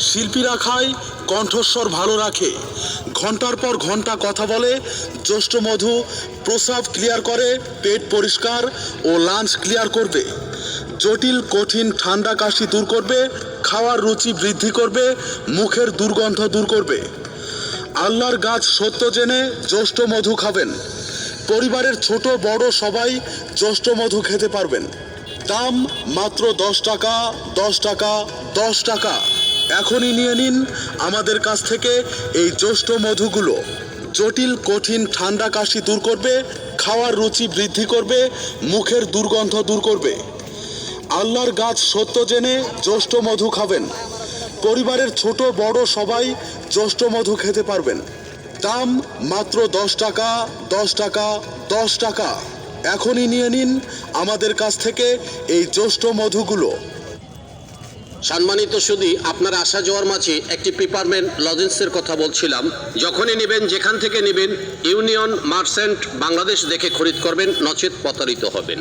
শিল্পীরা খায়, কণ্ঠস্বর ভালো রাখে। ঘণ্টার পর ঘণ্টা কথা বলে, জ্যৈষ্ঠ মধু প্রসাব ক্লিয়ার করে, পেট পরিষ্কার ও লাঞ্চ ক্লিয়ার করবে। জটিল, কঠিন, ঠান্ডা কাশি দূর করবে, খাওয়ার রুচি বৃদ্ধি করবে, মুখের দুর্গন্ধ দূর করবে। আল্লাহর গাছ সত্য জেনে জ্যৈষ্ঠ মধু খাবেন। পরিবারের ছোট, বড় সবাই জ্যৈষ্ঠ মধু খেতে পারবেন। দাম মাত্র দশ টাকা দশ টাকা দশ টাকা। এখনই নিয়ে নিন আমাদের কাছ থেকে এই জ্যৈষ্ঠ মধুগুলো। জটিল, কঠিন, ঠান্ডা কাশি দূর করবে, খাওয়ার রুচি বৃদ্ধি করবে, মুখের দুর্গন্ধ দূর করবে। আল্লাহর গাছ সত্য জেনে জ্যৈষ্ঠ মধু খাবেন। পরিবারের ছোট, বড় সবাই জ্যৈষ্ঠ মধু খেতে পারবেন। দাম মাত্র দশ টাকা দশ টাকা দশ টাকা। এখনই নিয়ে নিন আমাদের কাছ থেকে এই জ্যৈষ্ঠ মধুগুলো। সম্মানিত সুদী, আপনার আসা যাওয়ার মাঝে একটি পেপারম্যান লজেন্সের কথা বলছিলাম। যখনই নেবেন, যেখান থেকে নেবেন, ইউনিয়ন, মার্চেন্ট, বাংলাদেশ দেখে খরিদ করবেন, নচেত প্রতারিত হবেন।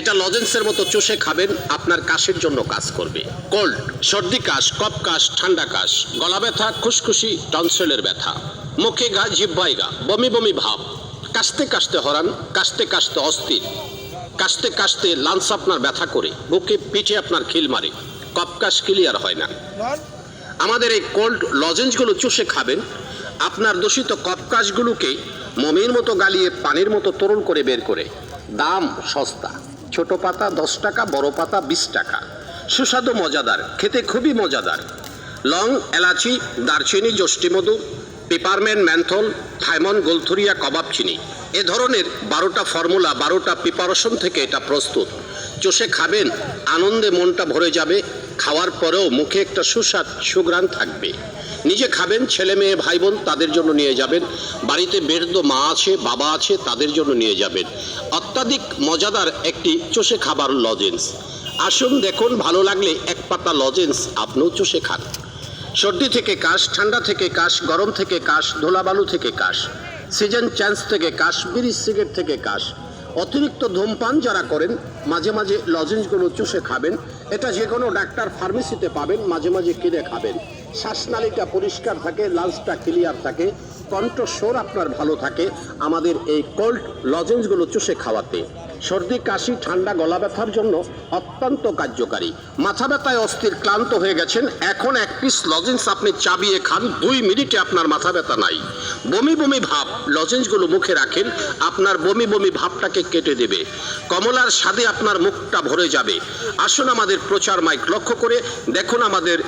এটা লজেন্সের মতো চষে খাবেন, আপনার কাশের জন্য কাজ করবে। কোল্ড সর্দি কাশ কপ কাশ, ঠান্ডা কাশ, গলা ব্যথা, খুশখুশি, টনসেলের ব্যথা, মুখে গা জিব্বাই গা বমি বমি ভাব, কাশতে কাশতে হরান, কাশতে কাশতে অস্থির, কাশতে কাশতে লাঞ্চ আপনার ব্যথা করে, বুকে পিঠে আপনার খিল মারে। কপকাশ ক্লিয়ার হয় না। আমাদের এই কোল্ড লজেন্সগুলো চষে খাবেন আপনার দূষিত কপকাশগুলোকে মমির মতো গালিয়ে পানির মতো তরল করে বের করে। দাম সস্তা। ছোট পাতা দশ টাকা বড় পাতা বিশ টাকা। সুস্বাদু মজাদার। খেতে খুবই মজাদার। লং এলাচি দারচিনি যষ্টিমধু পেপারম্যান ম্যান্থল থাইমন গোলথুরিয়া কবাব চিনি। এ ধরনের বারোটা ফর্মুলা বারোটা প্রিপারেশন থেকে এটা প্রস্তুত। চষে খাবেন আনন্দে মনটা ভরে যাবে খাওয়ার পরেও মুখে একটা সুস্বাদ সুগ্রাণ থাকবে। নিজে খাবেন, ছেলে মেয়ে ভাই বোন তাদের জন্য নিয়ে যাবেন। বাড়িতে বৃদ্ধ মা আছে, বাবা আছে, তাদের জন্য নিয়ে যাবেন। অত্যাধিক মজাদার একটি চষে খাবার লজেন্স। আসুন দেখুন, ভালো লাগলে এক পাতা লজেন্স আপনিও চষে খান। সর্দি থেকে কাশ, ঠান্ডা থেকে কাশ, গরম থেকে কাশ, ধুলাবালু থেকে কাশ, সিজন চ্যান্স থেকে কাশ, বিড়ি সিগারেট থেকে কাশ অতিরিক্ত ধূমপান যারা করেন, মাঝে মাঝে লজেন্সগুলো চুষে খাবেন। এটা যে কোনো ডাক্তার ফার্মেসিতে পাবেন, মাঝে মাঝে কিনে খাবেন। শ্বাসনালীটা পরিষ্কার থাকে লাঞ্চটা ক্লিয়ার থাকে, কণ্ঠস্বর আপনার ভালো থাকে। আমাদের এই কোল্ড লজেন্সগুলো চুষে খাওয়াতে। সর্দি, কাশি, ঠান্ডা, গলা ব্যথার জন্য অত্যন্ত কার্যকারী। মাথা ব্যথায় অস্থির, ক্লান্ত হয়ে গেছেন। এখন এক পিস লজেন্স আপনি চাবিয়ে খান। দুই মিনিটে আপনার মাথা ব্যথা নাই। বমি বমি ভাব লজেন্সগুলো মুখে রাখেন। আপনার বমি বমি ভাবটাকে কেটে দেবে। কমলার স্বাদে আপনার মুখটা ভরে যাবে। আসুন আমাদের প্রচার মাইক লক্ষ্য করে দেখুন আমাদের